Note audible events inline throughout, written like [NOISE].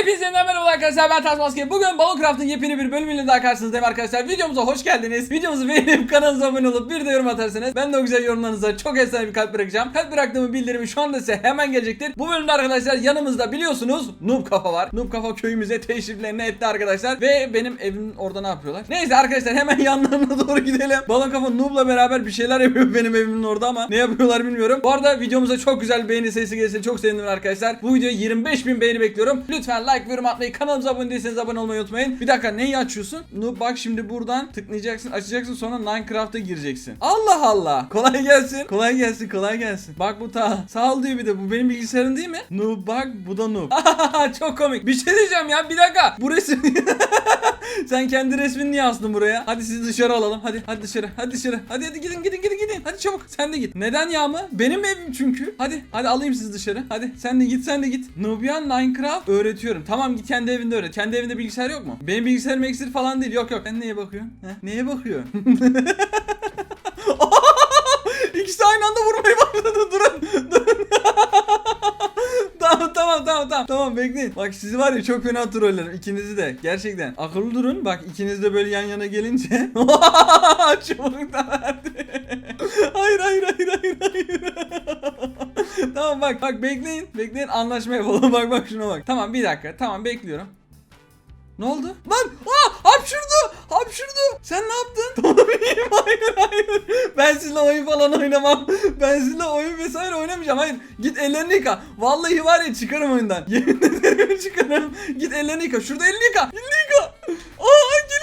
Hepinize yeniden merhaba arkadaşlar ben Ters. Bugün Ballocraft'ın yepyeni bir bölümüyle daha karşınızdayım arkadaşlar. Videomuza hoş geldiniz. Videomuzu beğenip kanalımıza abone olup bir de yorum atarsanız ben de o güzel yorumlarınıza çok efsane bir kalp bırakacağım. Kalp bıraktığımı bildirimi şu anda size hemen gelecektir. Bu bölümde arkadaşlar yanımızda biliyorsunuz Noob Kafa var. Noob Kafa köyümüze teşriflerini etti arkadaşlar. Ve benim evimin orada ne yapıyorlar? Neyse arkadaşlar hemen [LAUGHS] yanlarına doğru gidelim. Balon Kafa Noob'la beraber bir şeyler yapıyor [LAUGHS] benim evimin orada ama ne yapıyorlar bilmiyorum. Bu arada videomuza çok güzel beğeni sayısı gelirse çok sevinirim arkadaşlar. Bu videoya 25 bin beğeni bekliyorum. Lütfen like ve yorum atmayı kanalımıza abone değilseniz abone olmayı unutmayın. Bir dakika neyi açıyorsun? Noob bak şimdi buradan tıklayacaksın açacaksın sonra Minecraft'a gireceksin. Allah Allah. Kolay gelsin. Kolay gelsin kolay gelsin. Bak bu ta sağ ol diyor bir de bu benim bilgisayarım değil mi? Noob bak bu da Noob. [LAUGHS] çok komik. Bir şey diyeceğim ya bir dakika. Bu resim [LAUGHS] [LAUGHS] Sen kendi resmini niye astın buraya? Hadi sizi dışarı alalım. Hadi hadi dışarı. Hadi dışarı. Hadi hadi gidin gidin gidin gidin. Hadi çabuk. Sen de git. Neden ya mı? Benim evim çünkü. Hadi hadi alayım sizi dışarı. Hadi sen de git sen de git. Nubian Minecraft öğretiyorum. Tamam git kendi evinde öğret. Kendi evinde bilgisayar yok mu? Benim bilgisayarım eksik falan değil. Yok yok. Sen neye bakıyorsun? He? Neye bakıyorsun? [LAUGHS] İkisi aynı anda vurmaya başladı. Durun. Durun. tamam tamam tamam bekleyin. Bak sizi var ya çok fena trollerim. ikinizi de. Gerçekten. Akıllı durun. Bak ikiniz de böyle yan yana gelince. [LAUGHS] Çubuk da verdi. hayır hayır hayır hayır hayır. tamam bak bak bekleyin. Bekleyin anlaşma yapalım. Bak bak şuna bak. Tamam bir dakika. Tamam bekliyorum. Ne oldu? Lan! Aa! Hapşurdu! Hapşurdu! Sen ne yaptın? [LAUGHS] Tamam iyiyim. Hayır hayır. Ben sizinle oyun falan oynamam. Ben sizinle oyun vesaire oynamayacağım. Hayır. Git ellerini yıka. Vallahi var ya çıkarım oyundan. [LAUGHS] Yemin ederim çıkarım. Git ellerini yıka. Şurada elini yıka. Elini yıka. Aa vallahi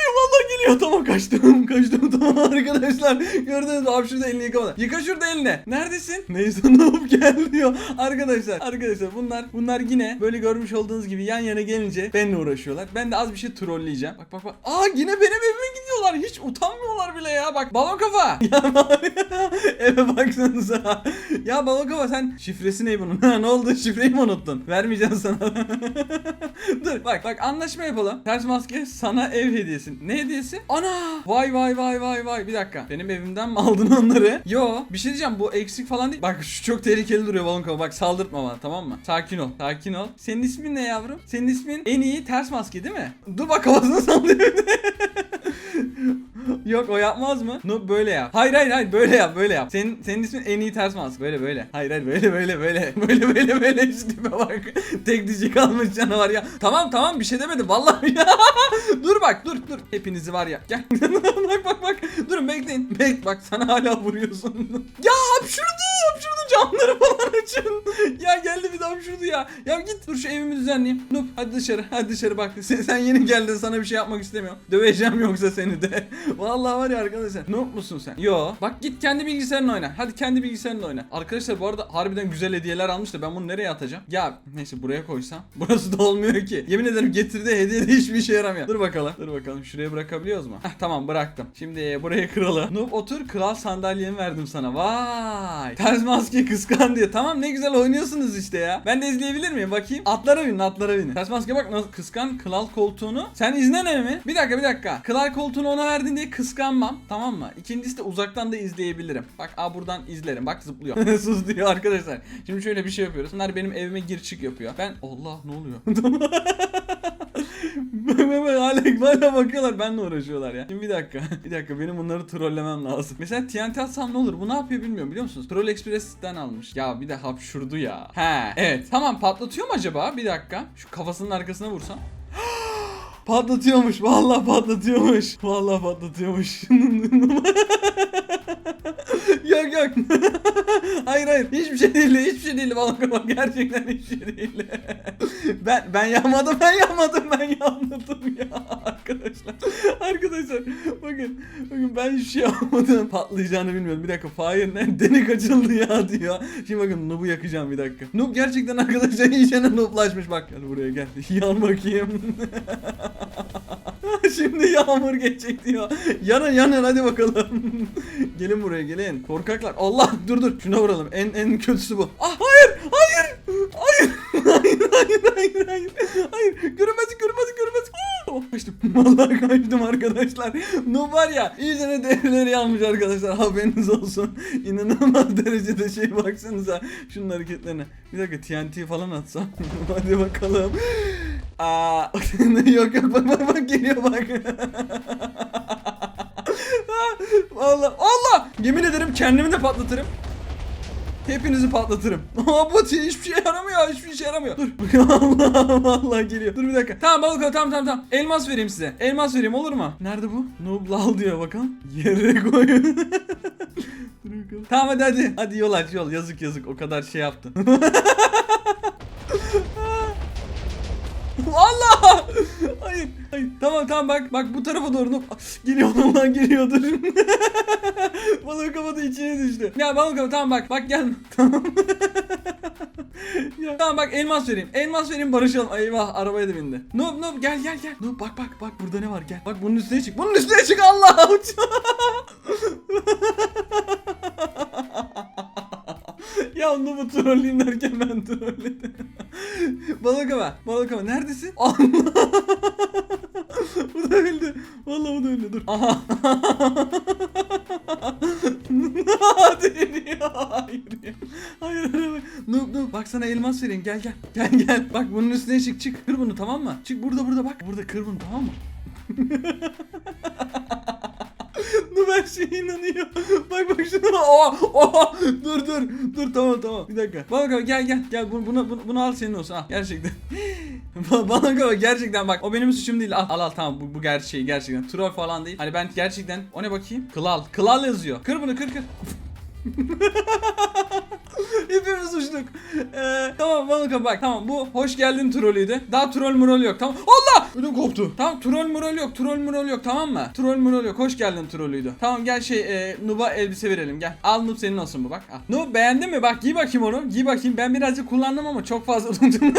geliyor. Tamam kaçtım. Kaçtım tamam arkadaşlar. Gördünüz? Abi şurada elini yıkamadı. Yıka şurada elini. Neredesin? Neyse [LAUGHS] ne olup gel diyor. Arkadaşlar. Arkadaşlar bunlar bunlar yine böyle görmüş olduğunuz gibi yan yana gelince benimle uğraşıyorlar. Ben de az bir şey trolleyeceğim. Bak bak bak. Aa yine benim evime gidiyorlar. Hiç utanmıyorlar bile ya. Bak balon kafa. [LAUGHS] Ya. Eve baksanıza. Ya balon kafa sen şifresi ne bunun? [LAUGHS] Ne oldu? Şifreyi mi unuttun? Vermeyeceğim sana. Dur bak bak anlaşma yapalım. Ters maske sana ev hediyesi. Ne hediyesi? Ana! Vay vay vay vay vay. Bir dakika. Benim evimden mi aldın onları? Yo. Bir şey diyeceğim. Bu eksik falan değil. Bak şu çok tehlikeli duruyor balon kafa. Bak saldırtma bana tamam mı? Sakin ol. Sakin ol. Senin ismin ne yavrum? Senin ismin en iyi ters maske değil mi? Dur bak kafasını sallıyor. [LAUGHS] Yok o yapmaz mı? No böyle yap. Hayır hayır hayır böyle yap böyle yap. Senin senin ismin en iyi ters mask. Böyle böyle. Hayır hayır böyle böyle böyle. [LAUGHS] Böyle böyle böyle işte bak. [LAUGHS] Tek dişi kalmış canavar ya. Tamam tamam bir şey demedim vallahi ya. [LAUGHS] dur bak dur dur. Hepinizi var ya. Gel. bak bak bak. Durun bekleyin. Bek bak sana hala vuruyorsun. ya hapşurdu hapşurdu camları falan açın. [LAUGHS] ya geldi bir de hapşurdu ya. Ya git dur şu evimi düzenleyeyim. Nup hadi dışarı hadi dışarı bak. [LAUGHS] Sen, sen yeni geldin sana bir şey yapmak istemiyorum. Döveceğim yoksa seni de. [LAUGHS] Vallahi var ya arkadaşlar. Noob musun sen? Yo. Bak git kendi bilgisayarınla oyna. Hadi kendi bilgisayarınla oyna. Arkadaşlar bu arada harbiden güzel hediyeler almış da ben bunu nereye atacağım? Ya neyse buraya koysam. Burası da olmuyor ki. Yemin ederim getirdiği hediye de hiçbir işe yaramıyor. Dur bakalım. Dur bakalım. Şuraya bırakabiliyoruz mu? Heh, tamam bıraktım. Şimdi buraya kralı. Noob otur kral sandalyemi verdim sana. Vay. Ters maske kıskan diye. Tamam ne güzel oynuyorsunuz işte ya. Ben de izleyebilir miyim? Bakayım. Atlara binin atlara binin. Ters maske bak nasıl kıskan kral koltuğunu. Sen izlene mi? Bir dakika bir dakika. Kral koltuğunu ona verdin diye kıskanmam. Tamam mı? İkincisi de uzaktan da izleyebilirim. Bak aa buradan izlerim. Bak zıplıyor. [LAUGHS] Sus diyor arkadaşlar. Şimdi şöyle bir şey yapıyoruz. Bunlar benim evime gir çık yapıyor. Ben Allah ne oluyor? [LAUGHS] hala, hala bakıyorlar benle uğraşıyorlar ya. Şimdi bir dakika. [LAUGHS] Bir dakika benim bunları trollemem lazım. Mesela TNT atsam ne olur? Bu ne yapıyor bilmiyorum biliyor musunuz? Troll Express'ten almış. Ya bir de hapşurdu ya. He. Evet. Tamam patlatıyor mu acaba? Bir dakika. Şu kafasının arkasına vursam. [GASPS] Patlatıyormuş. Vallahi patlatıyormuş. Vallahi patlatıyormuş. [LAUGHS] [LAUGHS] yok yok. [LAUGHS] hayır hayır. Hiçbir şey değil. Hiçbir şey değil. Bak gerçekten hiçbir şey değil. [LAUGHS] ben ben yapmadım. Ben yapmadım. Ben yapmadım ya arkadaşlar. Arkadaşlar bakın. Bakın ben hiçbir şey yapmadım. Patlayacağını bilmiyorum. Bir dakika. Fire ne? Denek açıldı ya diyor. Şimdi bakın Noob'u yakacağım bir dakika. Noob gerçekten arkadaşlar iyice Noob'laşmış. Bak gel buraya gel. Yan bakayım. [LAUGHS] Şimdi yağmur geçecek diyor. Yanın yanın hadi bakalım. [LAUGHS] gelin buraya gelin. Korkaklar. Allah dur dur. Şuna vuralım. En en kötüsü bu. Ah hayır hayır. Hayır. [LAUGHS] hayır hayır hayır hayır. Hayır. Görünmez görünmez görünmez. Oh, kaçtım. Vallahi kaçtım arkadaşlar. No var ya iyice devleri yanmış arkadaşlar. Haberiniz olsun. İnanılmaz derecede şey baksanıza. Şunun hareketlerine. Bir dakika TNT falan atsam. hadi bakalım. Aa, [LAUGHS] yok yok bak bak bak geliyor bak. [LAUGHS] Allah Allah yemin ederim kendimi de patlatırım. Hepinizi patlatırım. [LAUGHS] Aa bu hiçbir şey yaramıyor. Hiçbir şey yaramıyor. Dur. Allah vallahi geliyor. Dur bir dakika. Tamam balık tamam tamam tamam. Elmas vereyim size. Elmas vereyim olur mu? Nerede bu? Noob lal diyor bakalım. Yere koyun. Dur bakalım. Tamam hadi hadi. Hadi yol aç yol. Yazık yazık. O kadar şey yaptın. Allah! Hayır, hayır. Tamam tamam bak bak bu tarafa doğru. Geliyor [LAUGHS] lan geliyor dur. [LAUGHS] Balık kapadı içine düştü. Ya balık kapadı tamam bak bak gel. [LAUGHS] Tamam. ya, tamam bak elmas vereyim. Elmas vereyim barışalım. Eyvah arabaya da bindi. Noob noob gel gel gel. Noob bak bak bak burada ne var gel. Bak bunun üstüne çık. Bunun üstüne çık Allah. ya Noob'u trolleyeyim derken ben trolledim. [LAUGHS] balık ama. Balık ama neredesin? [LAUGHS] Allah. bu da öldü. Vallahi bu da öldü. Dur. Aha. [LAUGHS] Hayır. ya. Hayır hayır. Noob noob bak sana elmas vereyim gel gel. Gel gel. Bak bunun üstüne çık çık. Kır bunu tamam mı? Çık burada burada bak. Burada kır bunu tamam mı? Noob her şeye inanıyor. [LAUGHS] Bak bak şuna. Oha, oha. Dur dur. Dur tamam tamam. Bir dakika. Bak bak gel gel. Gel bunu, bunu, bunu, al senin olsun. Al gerçekten. [LAUGHS] Bana bak gerçekten bak. O benim suçum değil. Al al, al tamam bu, bu gerçeği gerçekten. Troll falan değil. Hani ben gerçekten o ne bakayım? Klal. Klal yazıyor. Kır bunu kır kır. [LAUGHS] [LAUGHS] Hepimiz uçtuk. Ee, tamam balık bak tamam bu hoş geldin trollüydü. Daha troll murol yok tamam. Allah! Ödüm koptu. Tamam troll murol yok troll murol yok tamam mı? Troll murol yok hoş geldin trollüydü. Tamam gel şey e, Nub'a elbise verelim gel. Al Nub senin olsun bu bak. Al. Nub beğendin mi? Bak giy bakayım onu. Giy bakayım. Ben birazcık kullandım ama çok fazla [LAUGHS] unuttum.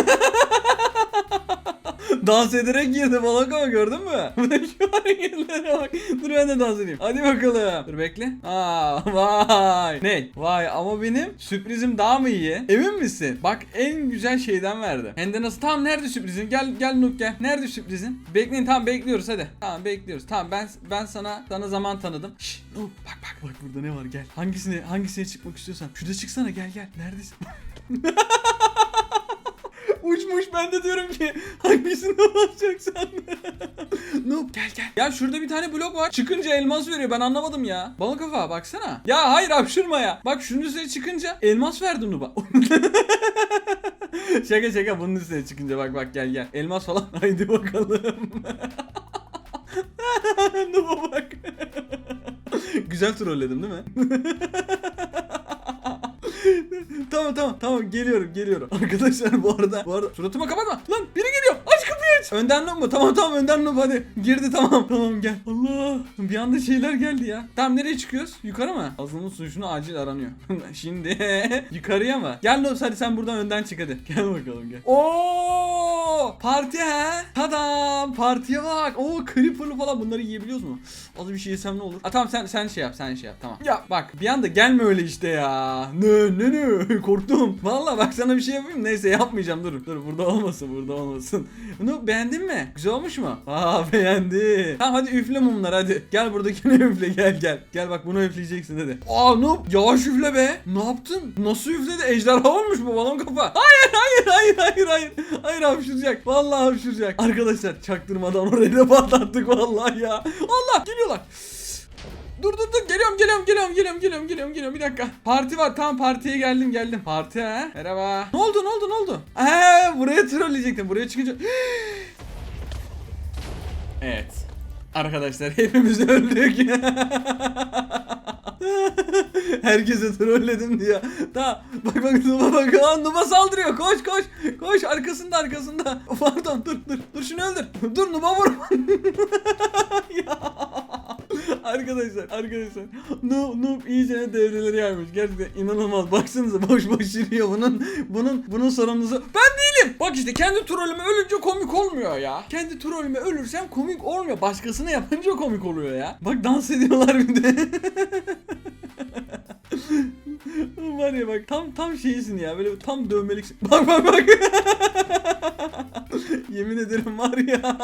Dans ederek girdi balık ama gördün mü? [LAUGHS] Şu hareketlere bak. Dur ben de dans edeyim. Hadi bakalım. Dur bekle. Aa [LAUGHS] vay. Ne? Vay ama benim sürprizim daha mı iyi? Emin misin? Bak en güzel şeyden verdi. Hem de nasıl? Tamam nerede sürprizin? Gel gel Nuk gel. Nerede sürprizin? Bekleyin tamam bekliyoruz hadi. Tamam bekliyoruz. Tamam ben ben sana sana zaman tanıdım. Şşş Nuk bak bak bak burada ne var gel. Hangisine hangisine çıkmak istiyorsan. Şurada çıksana gel gel. Neredesin? [LAUGHS] Uçmuş ben de diyorum ki [LAUGHS] hangisine basacaksan. [LAUGHS] Noob gel gel. Ya şurada bir tane blok var. Çıkınca elmas veriyor ben anlamadım ya. Balık kafa baksana. Ya hayır hapşırma ya. Bak şunun üstüne çıkınca elmas verdi Noob'a. [LAUGHS] şaka şaka bunun üstüne çıkınca bak bak gel gel. Elmas falan. Haydi bakalım. Noob'a bak. Güzel trolledim değil mi? Tamam tamam tamam geliyorum geliyorum. [LAUGHS] Arkadaşlar bu arada bu arada suratıma kapatma. Lan biri geliyor. Aç aç. Önden noob mu? Tamam tamam önden noob hadi. Girdi tamam. Tamam gel. Allah. Bir anda şeyler geldi ya. Tamam nereye çıkıyoruz? Yukarı mı? Azının suçunu acil aranıyor. [LAUGHS] Şimdi [LAUGHS] yukarıya mı? Gel noob hadi sen buradan önden çık hadi. Gel bakalım gel. Oo! Parti he? Tadam! Partiye bak. Oo creeper'lı falan bunları yiyebiliyoruz mu? Az bir şey yesem ne olur? Ha tamam sen sen şey yap sen şey yap tamam. Ya bak bir anda gelme öyle işte ya. Ne ne ne korktum. Vallahi bak sana bir şey yapayım neyse yapmayacağım dur. Dur burada olmasın burada olmasın. [LAUGHS] Beğendin mi? Güzel olmuş mu? Aa [LAUGHS] beğendi. Tamam hadi üfle mumlar hadi. Gel buradakini [LAUGHS] üfle gel gel. Gel bak bunu üfleyeceksin hadi. Aa noob yavaş üfle be. Ne yaptın? Nasıl üfledi? Ejderha olmuş bu balon kafa. Hayır hayır hayır hayır hayır. Hayır hapşıracak. Vallahi hapşıracak. Arkadaşlar çaktırmadan orayı da patlattık vallahi ya. Allah geliyorlar. Dur dur dur geliyorum geliyorum geliyorum geliyorum geliyorum geliyorum geliyorum bir dakika. Parti var tamam partiye geldim geldim. Parti ha merhaba. Ne oldu ne oldu ne oldu? Eee buraya trolleyecektim buraya çıkınca. [GASPS] evet. Arkadaşlar hepimiz öldük. [LAUGHS] Herkese trolledim diye. Tamam. Bak bak Numa bak. Aa, Numa saldırıyor. Koş koş. Koş arkasında arkasında. Pardon dur dur. Dur şunu öldür. Dur Numa vur. [LAUGHS] ya. Arkadaşlar arkadaşlar. Noob Noob iyice devreleri yaymış. Gerçekten inanılmaz. Baksanıza boş boş yürüyor. Bunun bunun bunun sorumlusu ben değilim. Bak işte kendi trollüme ölünce komik olmuyor ya. Kendi trollüme ölürsem komik olmuyor. Başkasına yapınca komik oluyor ya. Bak dans ediyorlar bir de. [LAUGHS] Var ya bak tam tam şeysin ya. Böyle tam dövmeliksin bak bak bak. [LAUGHS] Yemin ederim var ya. [LAUGHS]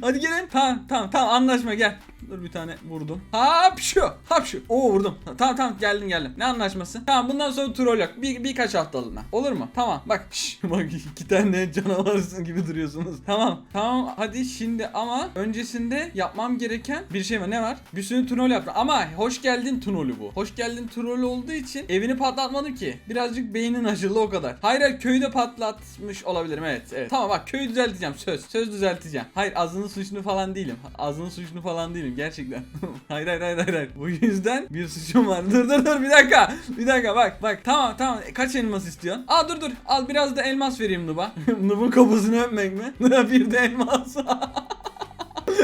Hadi gelin. Tamam tamam tamam. Anlaşma gel. Dur bir tane vurdum. Hapşu. Hapşu. Oo vurdum. Tamam tamam geldim geldim. Ne anlaşması? Tamam bundan sonra troll yok. Bir, birkaç haftalığına. Olur mu? Tamam. Bak. Şş, [LAUGHS] bak iki tane canavarsın gibi duruyorsunuz. Tamam. Tamam. Hadi şimdi ama öncesinde yapmam gereken bir şey var. Ne var? Bir sürü troll yaptım. Ama hoş geldin trolü bu. Hoş geldin troll olduğu için evini patlatmadım ki. Birazcık beynin acılı o kadar. Hayır hayır köyü de patlatmış olabilirim. Evet evet. Tamam bak köyü düzelteceğim. Söz. Söz düzelteceğim. Hayır azını suçlu falan değilim. Azını suçlu falan değilim gerçekten. [LAUGHS] hayır hayır hayır hayır. Bu yüzden bir suçum var. Dur dur dur bir dakika. Bir dakika bak bak. Tamam tamam. Kaç elmas istiyorsun? Aa dur dur. Al biraz da elmas vereyim Nub'a. [LAUGHS] Nub'un kafasını öpmek mi? [LAUGHS] bir de elmas.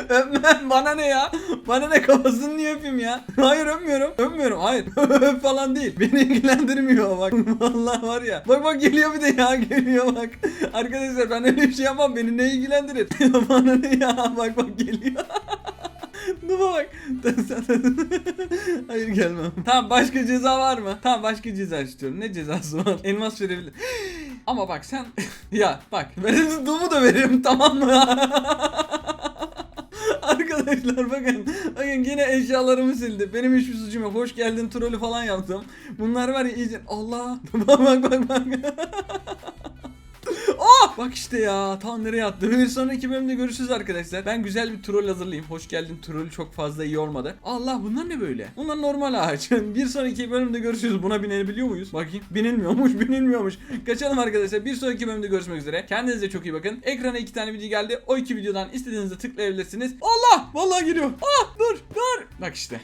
Öpmem bana ne ya? Bana ne kafasını niye öpeyim ya? Hayır öpmüyorum. Öpmüyorum. Hayır. Öp falan değil. Beni ilgilendirmiyor bak. Vallahi var ya. Bak bak geliyor bir de ya geliyor bak. Arkadaşlar ben öyle bir şey yapmam. Beni ne ilgilendirir? bana ne ya? Bak bak geliyor. Numa bak. [LAUGHS] Hayır gelmem. Tamam başka ceza var mı? Tamam başka ceza istiyorum. Ne cezası var? [LAUGHS] Elmas verebilir. [GASPS] Ama bak sen [LAUGHS] ya bak ben Dum'u da veririm tamam mı? Arkadaşlar bakın bakın yine eşyalarımı sildi. Benim hiçbir suçum yok. Hoş geldin trolü falan yaptım. Bunlar var ya iyice Allah. bak bak bak bak. Oh! Bak işte ya tam nereye attı. Bir sonraki bölümde görüşürüz arkadaşlar. Ben güzel bir troll hazırlayayım. Hoş geldin trollü çok fazla iyi olmadı. Allah bunlar ne böyle? Bunlar normal ağaç. [LAUGHS] bir sonraki bölümde görüşürüz. Buna binebiliyor muyuz? Bakayım. Binilmiyormuş [LAUGHS] binilmiyormuş. Kaçalım arkadaşlar. Bir sonraki bölümde görüşmek üzere. Kendinize çok iyi bakın. Ekrana iki tane video geldi. O iki videodan istediğinizde tıklayabilirsiniz. Allah! Vallahi geliyor. Ah dur dur. Bak işte.